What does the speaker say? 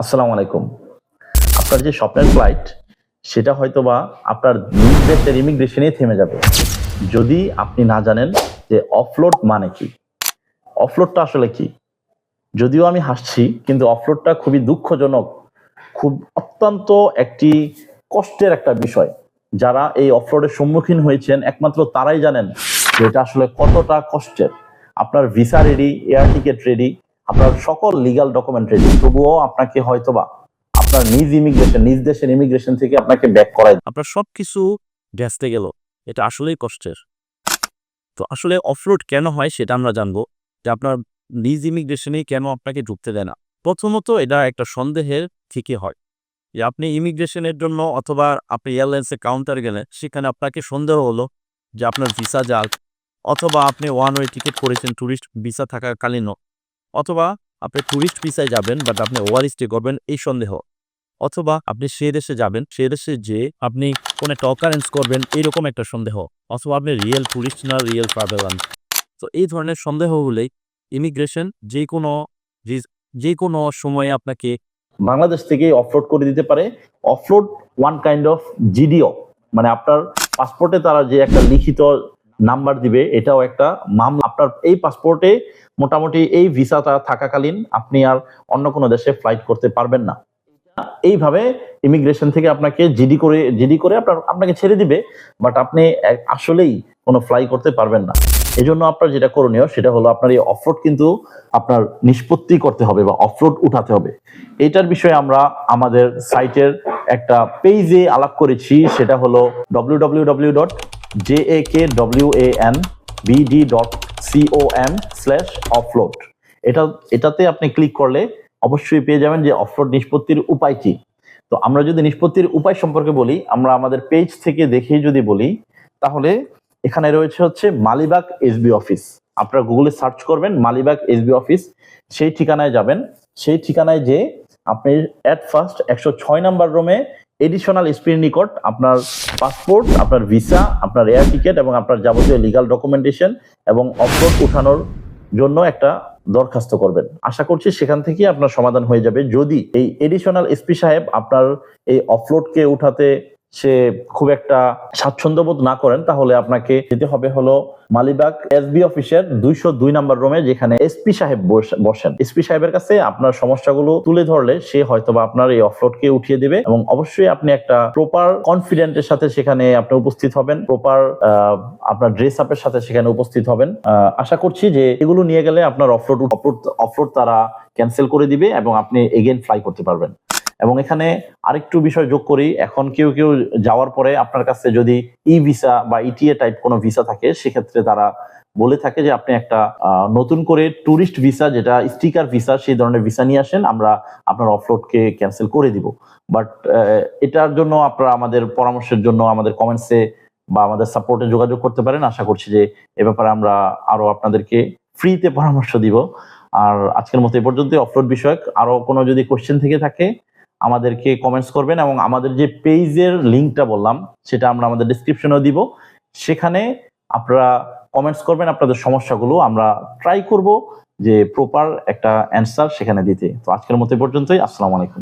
আসসালামু আলাইকুম। আপনার যে স্বপ্নের ফ্লাইট সেটা হয়তো বা আপনার নিজ দেশের ইমিগ্রেশনে থেমে যাবে। যদি আপনি না জানেন যে অফলোড মানে কি। অফলোডটা আসলে কি? যদিও আমি হাসছি, কিন্তু অফলোডটা খুবই দুঃখজনক, খুব অত্যন্ত একটি কষ্টের একটা বিষয়। যারা এই অফলোডের সম্মুখীন হয়েছেন, একমাত্র তারাই জানেন যে এটা আসলে কতটা কষ্টের। আপনার visa ready air ticket ready আপনার সকল লিগাল ডকুমেন্ট রেডি তবুও আপনাকে হয়তোবা আপনার নিজ ইমিগ্রেশন নিজ দেশের ইমিগ্রেশন থেকে আপনাকে ব্যাক করাই আপনার সবকিছু ভেস্তে গেল। এটা আসলেই কষ্টের। তো আসলে অফরোড কেন হয় সেটা আমরা জানব। যে আপনার নিজ ইমিগ্রেশনে কেন আপনাকে ঢুকতে দেয় না? প্রথমত এটা একটা সন্দেহের থেকে হয়। যে আপনি ইমিগ্রেশনের জন্য অথবা আপনি এয়ারলাইন্সে কাউন্টার গেলেন সেখানে আপনাকে সন্দেহ হলো যে আপনার ভিসা জাল অথবা আপনি ওয়ান ওয়ে টিকিট করেছেন ট্যুরিস্ট ভিসা থাকাকালীনও। অথবা আপনি ট্যুরিস্ট ভিসায় যাবেন বাট আপনি ওভার স্টে করবেন, এই সন্দেহ। অথবা আপনি সে দেশে যাবেন, সে দেশে যে আপনি কোনো টকারেন্স করবেন, এরকম একটা সন্দেহ। অথবা আপনি রিয়েল টুরিস্ট না রিয়েল ট্রাভেলার তো এই ধরনের সন্দেহ হলেই ইমিগ্রেশন যে কোনো যে কোনো সময়ে আপনাকে বাংলাদেশ থেকে অফলোড করে দিতে পারে। অফলোড ওয়ান কাইন্ড অফ জিডিও মানে আপনার পাসপোর্টে তারা যে একটা লিখিত নাম্বার দিবে, এটাও একটা মামলা। আপনার এই পাসপোর্টে মোটামুটি এই ভিসাটা থাকাকালীন আপনি আর অন্য কোনো দেশে ফ্লাইট করতে পারবেন না। এইভাবে ইমিগ্রেশন থেকে আপনাকে জিডি করে জিডি করে আপনার, আপনাকে ছেড়ে দিবে বাট আপনি আসলেই কোনো ফ্লাই করতে পারবেন না। এই জন্য আপনার যেটা করণীয়, সেটা হলো আপনার এই অফরোড কিন্তু আপনার নিষ্পত্তি করতে হবে বা অফরোড উঠাতে হবে। এটার বিষয়ে আমরা আমাদের সাইটের একটা পেজে আলাপ করেছি, সেটা হলো W W W dot J A K W A N BD dot C O M slash offload এটা, এটাতে আপনি ক্লিক করলে অবশ্যই পেয়ে যাবেন যে অফলোড নিষ্পত্তির উপায় কি। তো আমরা যদি নিষ্পত্তির উপায় সম্পর্কে বলি, আমরা আমাদের পেজ থেকে দেখেই যদি বলি, তাহলে এখানে রয়েছে হচ্ছে মালিবাগ এসবি অফিস আপনারা গুগলে সার্চ করবেন মালিবাগ এসবি অফিস সেই ঠিকানায় যাবেন। সেই ঠিকানায় যে আপনি অ্যাট ফার্স্ট একশো ছয় নাম্বার রুমে এডিশনাল স্পির নিকট আপনার পাসপোর্ট আপনার ভিসা আপনার এয়ার টিকিট এবং আপনার যাবতীয় লিগাল ডকুমেন্টেশন এবং অফলোড উঠানোর জন্য একটা দরখাস্ত করবেন। আশা করছি সেখান থেকে আপনার সমাধান হয়ে যাবে। যদি এই এডিশনাল এসপি সাহেব আপনার এই অফলোডকে উঠাতে সে খুব একটা স্বাচ্ছন্দ্য বোধ না করেন, তাহলে আপনাকে যেতে হবে হলো মালিবাগ এসবি অফিসের দুইশো দুই নাম্বার রুমে, যেখানে এসপি সাহেব বসেন। এসপি সাহেবের কাছে আপনার সমস্যাগুলো তুলে ধরলে সে হয়তোবা আপনার এই অফলোডকে উঠিয়ে দেবে এবং অবশ্যই আপনি একটা প্রপার কনফিডেন্টের সাথে সেখানে আপনি উপস্থিত হবেন, প্রপার আপনার ড্রেস আপের সাথে সেখানে উপস্থিত হবেন। আশা করছি যে এগুলো নিয়ে গেলে আপনার অফলোড অফলোড অফলোড তারা ক্যান্সেল করে দিবে এবং আপনি এগেন ফ্লাই করতে পারবেন। এবং এখানে আরেকটু বিষয় যোগ করি, এখন কেউ কেউ যাওয়ার পরে আপনার কাছে যদি ই ভিসা বা ইটিএ টাইপ কোনো ভিসা থাকে, সেক্ষেত্রে তারা বলে থাকে যে আপনি একটা নতুন করে ট্যুরিস্ট ভিসা যেটা স্টিকার ভিসা সেই ধরনের ভিসা নিয়ে আসেন, আমরা আপনার অফলোডকে ক্যান্সেল করে দিব। বাট এটার জন্য আপনারা আমাদের পরামর্শের জন্য আমাদের কমেন্টসে বা আমাদের সাপোর্টে যোগাযোগ করতে পারেন। আশা করছি যে এ ব্যাপারে আমরা আরও আপনাদেরকে ফ্রিতে পরামর্শ দিব। আর আজকের মতো এ পর্যন্ত অফলোড বিষয়ক, আরও কোনো যদি কোশ্চেন থেকে থাকে আমাদেরকে কমেন্টস করবেন এবং আমাদের যে পেজের লিঙ্কটা বললাম, সেটা আমরা আমাদের ডিসক্রিপশনেও দিব। সেখানে আপনারা কমেন্টস করবেন আপনাদের সমস্যাগুলো, আমরা ট্রাই করব যে প্রপার একটা অ্যান্সার সেখানে দিতে। তো আজকের মতো পর্যন্তই, আসসালামু আলাইকুম।